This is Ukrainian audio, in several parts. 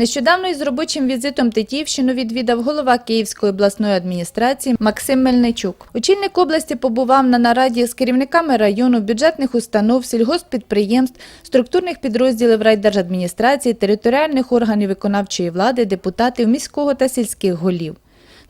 Нещодавно із робочим візитом Тетівщину відвідав голова Київської обласної адміністрації Максим Мельничук. Очільник області побував на нараді з керівниками району, бюджетних установ, сільгосппідприємств, структурних підрозділів райдержадміністрації, територіальних органів виконавчої влади, депутатів міського та сільських голів.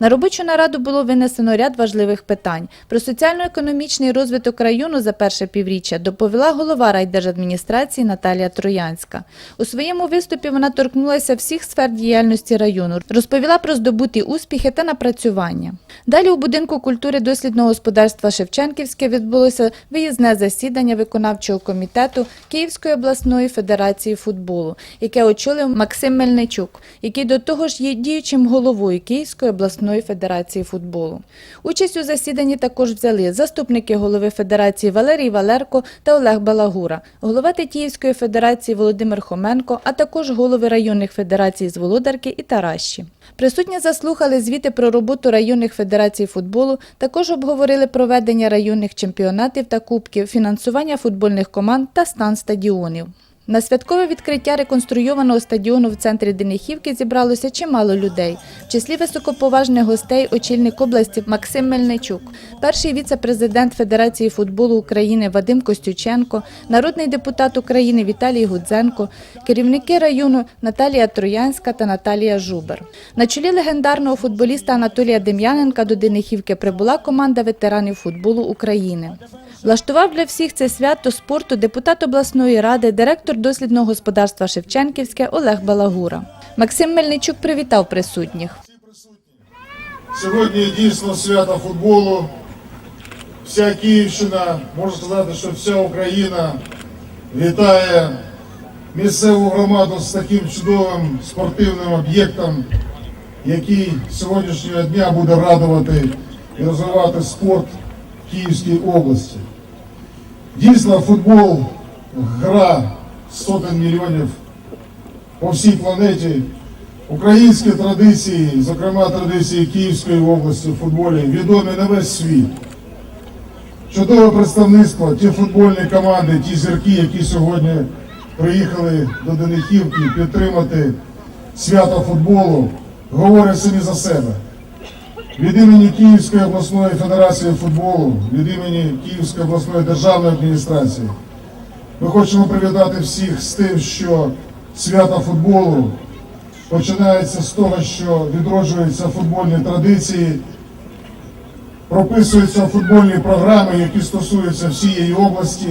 На робочу нараду було винесено ряд важливих питань. Про соціально-економічний розвиток району за перше півріччя доповіла голова райдержадміністрації Наталія Троянська. У своєму виступі вона торкнулася всіх сфер діяльності району, розповіла про здобуті успіхи та напрацювання. Далі у будинку культури дослідного господарства Шевченківське відбулося виїзне засідання виконавчого комітету Київської обласної федерації футболу, яке очолив Максим Мельничук, який до того ж є діючим головою Київської обласної федерації футболу. Участь у засіданні також взяли заступники голови федерації Валерій Валерко та Олег Балагура, голова Тетіївської федерації Володимир Хоменко, а також голови районних федерацій з Володарки і Таращі. Присутні заслухали звіти про роботу районних федерацій футболу, також обговорили проведення районних чемпіонатів та кубків, фінансування футбольних команд та стан стадіонів. На святкове відкриття реконструйованого стадіону в центрі Денихівки зібралося чимало людей. В числі високоповажних гостей очільник області Максим Мельничук, перший віце-президент Федерації футболу України Вадим Костюченко, народний депутат України Віталій Гудзенко, керівники району Наталія Троянська та Наталія Жубер. На чолі легендарного футболіста Анатолія Дем'яненка до Денихівки прибула команда ветеранів футболу України. Влаштував для всіх це свято спорту депутат обласної ради, директор дослідного господарства Шевченківське Олег Балагура. Максим Мельничук привітав присутніх. Сьогодні дійсно свято футболу. Вся Київщина, можна сказати, що вся Україна вітає місцеву громаду з таким чудовим спортивним об'єктом, який сьогоднішнього дня буде радувати і розвивати спорт в Київській області. Дійсно, футбол гра сотень мільйонів по всій планеті. Українські традиції, зокрема традиції Київської області в футболі, відомі на весь світ. Чудове представництво, ті футбольні команди, ті зірки, які сьогодні приїхали до Денихівки підтримати свято футболу, говорять самі за себе. Від імені Київської обласної федерації футболу, від імені Київської обласної державної адміністрації ми хочемо привітати всіх з тим, що свято футболу починається з того, що відроджуються футбольні традиції, прописуються футбольні програми, які стосуються всієї області,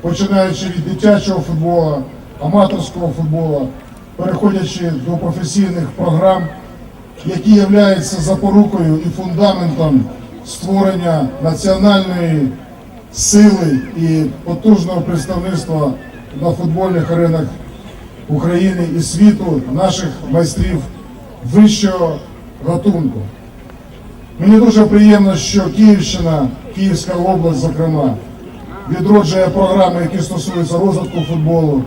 починаючи від дитячого футболу, аматорського футболу, переходячи до професійних програм, які являються запорукою і фундаментом створення національної сили і потужного представництва на футбольних аренах України і світу наших майстрів вищого гатунку. Мені дуже приємно, що Київщина, Київська область, зокрема, відроджує програми, які стосуються розвитку футболу.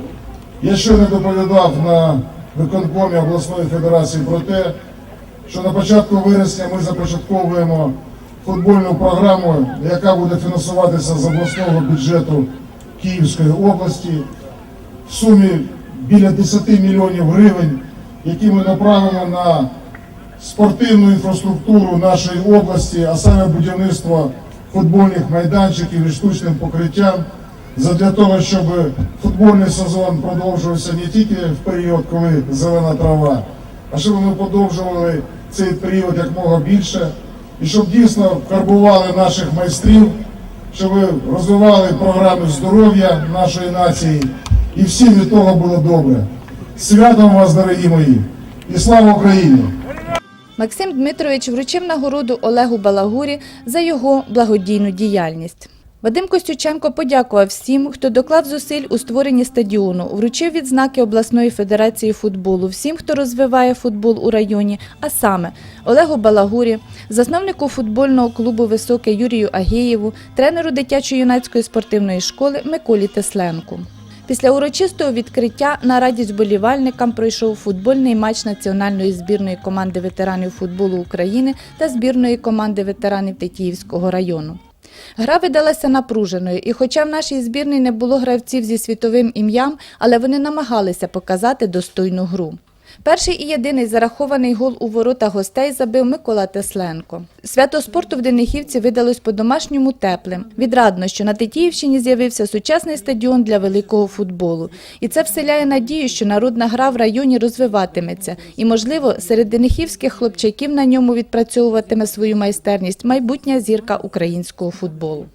Я ще не доповідав на виконкомі обласної федерації про те, що на початку вересня ми започатковуємо футбольну програму, яка буде фінансуватися з обласного бюджету Київської області в сумі біля 10 мільйонів гривень, які ми направимо на спортивну інфраструктуру нашої області, а саме будівництво футбольних майданчиків і штучним покриттям, для того, щоб футбольний сезон продовжувався не тільки в період, коли зелена трава, а щоб ми продовжували цей період як мога більше, і щоб дійсно карбували наших майстрів, щоб розвивали програми здоров'я нашої нації, і всім від того було добре. Святом вас, дорогі мої, і слава Україні! Максим Дмитрович вручив нагороду Олегу Балагурі за його благодійну діяльність. Вадим Костюченко подякував всім, хто доклав зусиль у створенні стадіону, вручив відзнаки обласної федерації футболу, всім, хто розвиває футбол у районі, а саме Олегу Балагурі, засновнику футбольного клубу Високе Юрію Агієву, тренеру дитячо-юнацької спортивної школи Миколі Тесленку. Після урочистого відкриття на радість болівальникам пройшов футбольний матч національної збірної команди ветеранів футболу України та збірної команди ветеранів Тетіївського району. Гра видалася напруженою, і хоча в нашій збірній не було гравців зі світовим ім'ям, але вони намагалися показати достойну гру. Перший і єдиний зарахований гол у ворота гостей забив Микола Тесленко. Свято спорту в Денихівці видалось по-домашньому теплим. Відрадно, що на Тетіївщині з'явився сучасний стадіон для великого футболу. І це вселяє надію, що народна гра в районі розвиватиметься. І, можливо, серед денихівських хлопчаків на ньому відпрацьовуватиме свою майстерність майбутня зірка українського футболу.